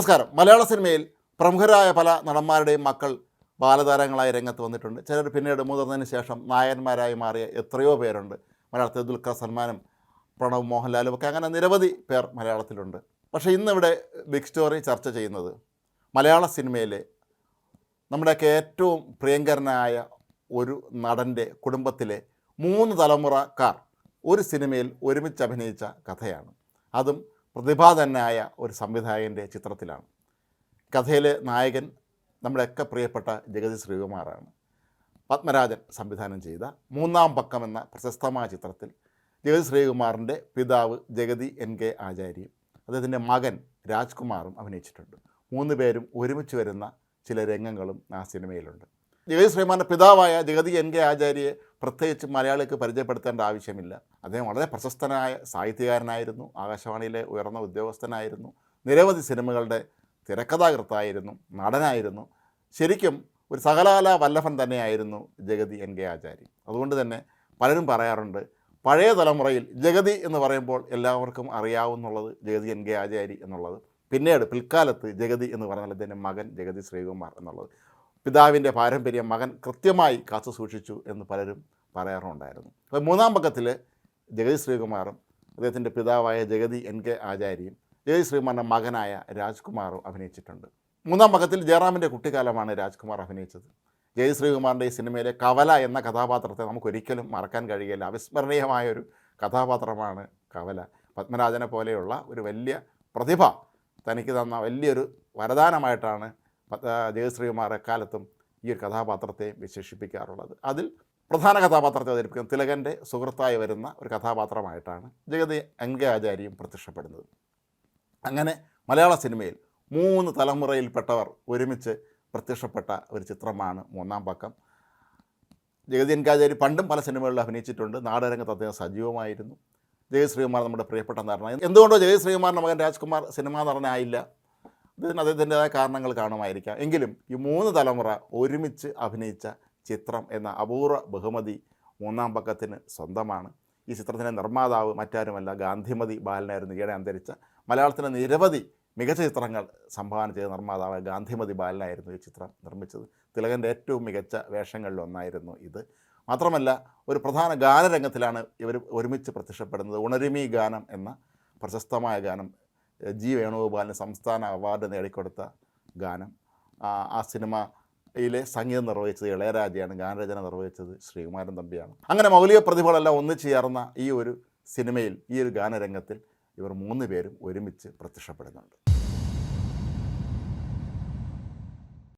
നമസ്കാരം. മലയാള സിനിമയിൽ പ്രമുഖരായ പല നടന്മാരുടെയും മക്കൾ ബാലതാരങ്ങളായി രംഗത്ത് വന്നിട്ടുണ്ട്. ചിലർ പിന്നീട് മുതിർന്നതിന് ശേഷം നായന്മാരായി മാറിയ എത്രയോ പേരുണ്ട്. മലയാളത്തിൽ ദുൽഖർ സൽമാനും പ്രണവ് മോഹൻലാലും ഒക്കെ അങ്ങനെ നിരവധി പേർ മലയാളത്തിലുണ്ട്. പക്ഷേ ഇന്നിവിടെ ബിഗ് സ്റ്റോറി ചർച്ച ചെയ്യുന്നത് മലയാള സിനിമയിലെ നമ്മുടെയൊക്കെ ഏറ്റവും പ്രിയങ്കരനായ ഒരു നടന്റെ കുടുംബത്തിലെ മൂന്ന് തലമുറക്കാർ ഒരു സിനിമയിൽ ഒരുമിച്ച് അഭിനയിച്ച കഥയാണ്. അതും പ്രതിഭാതനായ ഒരു സംവിധായകന്റെ ചിത്രത്തിലാണ്. കഥയിലെ നായകൻ നമ്മുടെയൊക്കെ പ്രിയപ്പെട്ട ജഗതി ശ്രീകുമാറാണ്. പത്മരാജൻ സംവിധാനം ചെയ്ത മൂന്നാം പക്കം എന്ന പ്രശസ്തമായ ചിത്രത്തിൽ ജഗതി ശ്രീകുമാറിന്റെ പിതാവ് ജഗതി എൻ കെ ആചാര്യയും അദ്ദേഹത്തിന്റെ മകൻ രാജ്കുമാറും അഭിനയിച്ചിട്ടുണ്ട്. മൂന്ന് പേരും ഒരുമിച്ച് വരുന്ന ചില രംഗങ്ങളും ആ സിനിമയിലുണ്ട്. ജഗതി ശ്രീകുമാറിന്റെ പിതാവായ ജഗതി എൻ കെ ആചാര്യയെ പ്രത്യേകിച്ച് മലയാളിക്ക് പരിചയപ്പെടുത്തേണ്ട ആവശ്യമില്ല. അദ്ദേഹം വളരെ പ്രശസ്തനായ സാഹിത്യകാരനായിരുന്നു. ആകാശവാണിയിലെ ഉയർന്ന ഉദ്യോഗസ്ഥനായിരുന്നു. നിരവധി സിനിമകളുടെ തിരക്കഥാകൃത്തായിരുന്നു. നടനായിരുന്നു. ശരിക്കും ഒരു സകലാല വല്ലഭൻ തന്നെയായിരുന്നു ജഗതി എൻ കെ ആചാരി. അതുകൊണ്ട് തന്നെ പലരും പറയാറുണ്ട് പഴയ തലമുറയിൽ ജഗതി എന്ന് പറയുമ്പോൾ എല്ലാവർക്കും അറിയാവുന്നുള്ളത് ജഗതി എൻ കെ ആചാരി എന്നുള്ളത്. പിന്നീട് പിൽക്കാലത്ത് ജഗതി എന്ന് പറഞ്ഞാൽ ഇതിന്റെ മകൻ ജഗതി ശ്രീകുമാർ എന്നുള്ളത്. പിതാവിന്റെ പാരമ്പര്യം മകൻ കൃത്യമായി കാത്തു സൂക്ഷിച്ചു എന്ന് പലരും പറയാറുണ്ടായിരുന്നു. അപ്പോൾ മൂന്നാം പക്കത്തിൽ ജഗതി ശ്രീകുമാറും അദ്ദേഹത്തിന്റെ പിതാവായ ജഗതി എൻ കെ ആചാര്യയും ജഗതി ശ്രീകുമാറിന്റെ മകനായ രാജ്കുമാറും അഭിനയിച്ചിട്ടുണ്ട്. മൂന്നാം പക്കത്തിൽ ജയറാമിന്റെ കുട്ടിക്കാലമാണ് രാജ്കുമാർ അഭിനയിച്ചത്. ജഗതി ശ്രീകുമാറിന്റെ ഈ സിനിമയിലെ കവല എന്ന കഥാപാത്രത്തെ നമുക്കൊരിക്കലും മറക്കാൻ കഴിയില്ല. അവിസ്മരണീയമായൊരു കഥാപാത്രമാണ് കവല. പത്മരാജനെ പോലെയുള്ള ഒരു വലിയ പ്രതിഭ തനിക്ക് തന്ന വലിയൊരു വരദാനമായിട്ടാണ് ജയ് കാലത്തും ഈ ഒരു കഥാപാത്രത്തെ വിശേഷിപ്പിക്കാറുള്ളത്. അതിൽ പ്രധാന കഥാപാത്രത്തെ അവതരിപ്പിക്കുന്ന തിലകന്റെ സുഹൃത്തായി വരുന്ന ഒരു കഥാപാത്രമായിട്ടാണ് ജഗതി അംഗാചാര്യം പ്രത്യക്ഷപ്പെടുന്നത്. അങ്ങനെ മലയാള സിനിമയിൽ മൂന്ന് തലമുറയിൽപ്പെട്ടവർ ഒരുമിച്ച് പ്രത്യക്ഷപ്പെട്ട ഒരു ചിത്രമാണ് മൂന്നാം പക്കം. ജഗതി എൻകാചാരി പണ്ടും പല സിനിമകളിൽ അഭിനയിച്ചിട്ടുണ്ട്. നാടകരംഗത്ത് അദ്ദേഹം സജീവമായിരുന്നു. ജയശ്രീകുമാർ നമ്മുടെ പ്രിയപ്പെട്ട നടനാണ് എന്തുകൊണ്ടോ ജയശ്രീകുമാറിന്റെ മകൻ രാജ്കുമാർ സിനിമാ നടനായില്ല? ഇതിന് അദ്ദേഹത്തിന്റെതായ കാരണങ്ങൾ കാണുമായിരിക്കാം. എങ്കിലും ഈ മൂന്ന് തലമുറ ഒരുമിച്ച് അഭിനയിച്ച ചിത്രം എന്ന അപൂർവ ബഹുമതി മൂന്നാം പക്കത്തിന് സ്വന്തമാണ്. ഈ ചിത്രത്തിന്റെ നിർമ്മാതാവ് മറ്റാരുമല്ല ഗാന്ധിമതി ബാലനായിരുന്നു. ഈയിടെ അന്തരിച്ച മലയാളത്തിലെ നിരവധി മികച്ച ചിത്രങ്ങൾ സംഭാവന ചെയ്ത നിർമ്മാതാവ് ഗാന്ധിമതി ബാലനായിരുന്നു ഈ ചിത്രം നിർമ്മിച്ചത്. തിലകന്റെ ഏറ്റവും മികച്ച വേഷങ്ങളിലൊന്നായിരുന്നു ഇത്. മാത്രമല്ല ഒരു പ്രധാന ഗാനരംഗത്തിലാണ് ഇവർ ഒരുമിച്ച് പ്രത്യക്ഷപ്പെടുന്നത്. ഉണരുമി ഗാനം എന്ന പ്രശസ്തമായ ഗാനം ജി വേണുഗോപാലിന് സംസ്ഥാന അവാർഡ് നേടിക്കൊടുത്ത ഗാനം. ആ സിനിമ സിനിമയിലെ സംഗീതം നിർവഹിച്ചത് ഇളയരാജയാണ് ഗാനരചന നിർവഹിച്ചത് ശ്രീകുമാരൻ തമ്പിയാണ്. അങ്ങനെ മൗലിക പ്രതിഭകളെല്ലാം ഒന്നിച്ചു ചേർന്ന ഈ ഒരു സിനിമയിൽ ഈ ഒരു ഗാനരംഗത്തിൽ ഇവർ മൂന്ന് പേരും ഒരുമിച്ച് പ്രത്യക്ഷപ്പെടുന്നുണ്ട്.